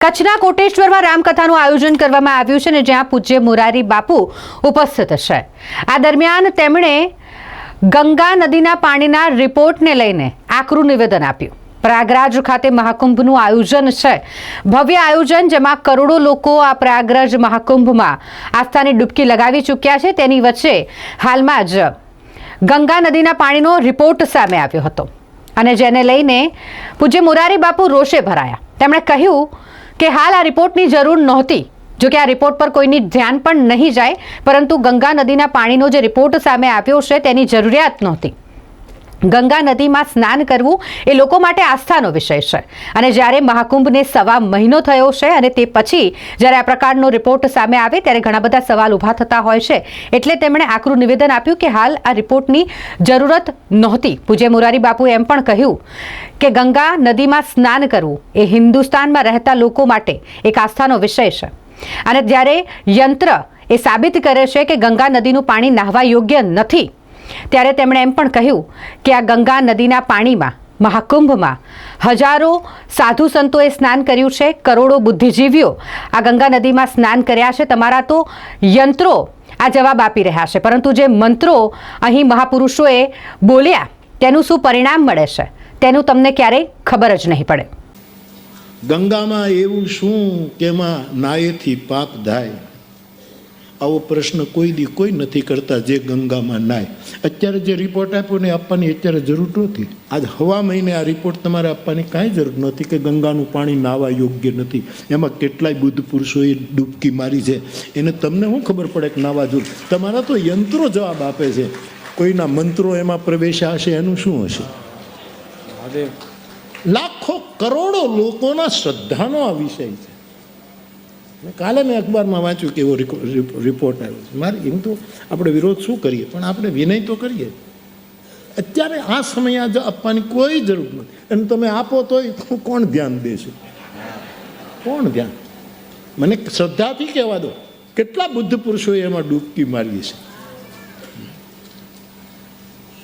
કચ્છના કોટેશ્વરમાં રામકથાનું આયોજન કરવામાં આવ્યું છે ને જ્યાં પૂજ્ય મુરારી બાપુ ઉપસ્થિત છે. આ દરમિયાન તેમણે ગંગા નદીના પાણીના રિપોર્ટને લઈને આકરું નિવેદન આપ્યું. પ્રયાગરાજ ખાતે મહાકુંભનું આયોજન છે. ભવ્ય આયોજન જેમાં કરોડો લોકો આ પ્રયાગરાજ મહાકુંભમાં આસ્થાની ડૂબકી લગાવી ચૂક્યા છે. તેની વચ્ચે હાલમાં જ ગંગા નદીના પાણીનો રિપોર્ટ સામે આવ્યો હતો અને જેને લઈને પૂજ્ય મુરારી બાપુ રોષે ભરાયા. તેમણે કહ્યું કે હાલ આ રિપોર્ટની જરૂર નહોતી. જો કે આ રિપોર્ટ પર કોઈની ધ્યાન પણ નહીં જાય, પરંતુ ગંગા નદીના પાણીનો જે રિપોર્ટ સામે આવ્યો છે તેની જરૂરિયાત નહોતી. ગંગા નદીમાં સ્નાન કરવું એ લોકો માટે આસ્થાનો વિષય છે. અને જ્યારે મહાકુંભને સવા મહિનો થયો છે અને તે પછી જ્યારે આ પ્રકારનો રિપોર્ટ સામે આવે ત્યારે ઘણા બધા સવાલ ઊભા થતા હોય છે. એટલે તેમણે આકરું નિવેદન આપ્યું કે હાલ આ રિપોર્ટની જરૂરત નહોતી. પૂજ્ય મુરારી બાપુએ એમ પણ કહ્યું કે ગંગા નદીમાં સ્નાન કરવું એ હિન્દુસ્તાનમાં રહેતા લોકો માટે એક આસ્થાનો વિષય છે. અને જ્યારે યંત્ર એ સાબિત કરે છે કે ગંગા નદીનું પાણી નાહવા યોગ્ય નથી ત્યારે તેમણે એમ પણ કહ્યું કે આ ગંગા નદીના પાણીમાં, મહાકુંભમાં હજારો સાધુ સંતોએ સ્નાન કર્યું છે, કરોડો બુદ્ધિજીવીઓ આ ગંગા નદીમાં સ્નાન કર્યા છે. તમારા તો યંત્રો આ જવાબ આપી રહ્યા છે, પરંતુ જે મંત્રો અહીં મહાપુરુષોએ બોલ્યા, તેનું શું પરિણામ મળે છે? તેનું તમને ક્યારેય ખબર જ નહીં પડે. ગંગામાં એવું શું કેમાં નાયેથી પાપ થાય? આવો પ્રશ્ન કોઈ દી કોઈ નથી કરતા જે ગંગામાં નાય. અત્યારે જે રિપોર્ટ આપ્યો ને આપવાની અત્યારે જરૂર નહોતી આજ હવા મહિને આ રિપોર્ટ તમારે આપવાની કાંઈ જરૂર નહોતી કે ગંગાનું પાણી નાવા યોગ્ય નથી. એમાં કેટલાય બુદ્ધ પુરુષોએ ડૂબકી મારી છે. એને તમને શું ખબર પડે કે નાવા જોર તમારા તો યંત્રો જવાબ આપે છે. કોઈના મંત્રો એમાં પ્રવેશ્યા હશે એનું શું હશે? લાખો કરોડો લોકોના શ્રદ્ધાનો આ વિષય છે. મેં કાલે મેં અખબારમાં વાંચ્યું કે એવો રિપોર્ટ આવ્યો છે. મારે એમ તો આપણે વિરોધ શું કરીએ? પણ આપણે વિનય તો કરીએ. અત્યારે આ સમય આ આપવાની કોઈ જરૂર નથી. અને તમે આપો તોય કોણ ધ્યાન દેશે? કોણ ધ્યાન? મને શ્રદ્ધાથી કહેવા દો, કેટલા બુદ્ધ પુરુષોએ એમાં ડૂબકી મારી છે?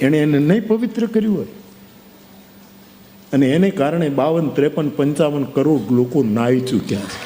એણે એને નહીં પવિત્ર કર્યું હોય. અને એને કારણે બાવન, ત્રેપન, પંચાવન કરોડ લોકો નાહી ચૂક્યા છે.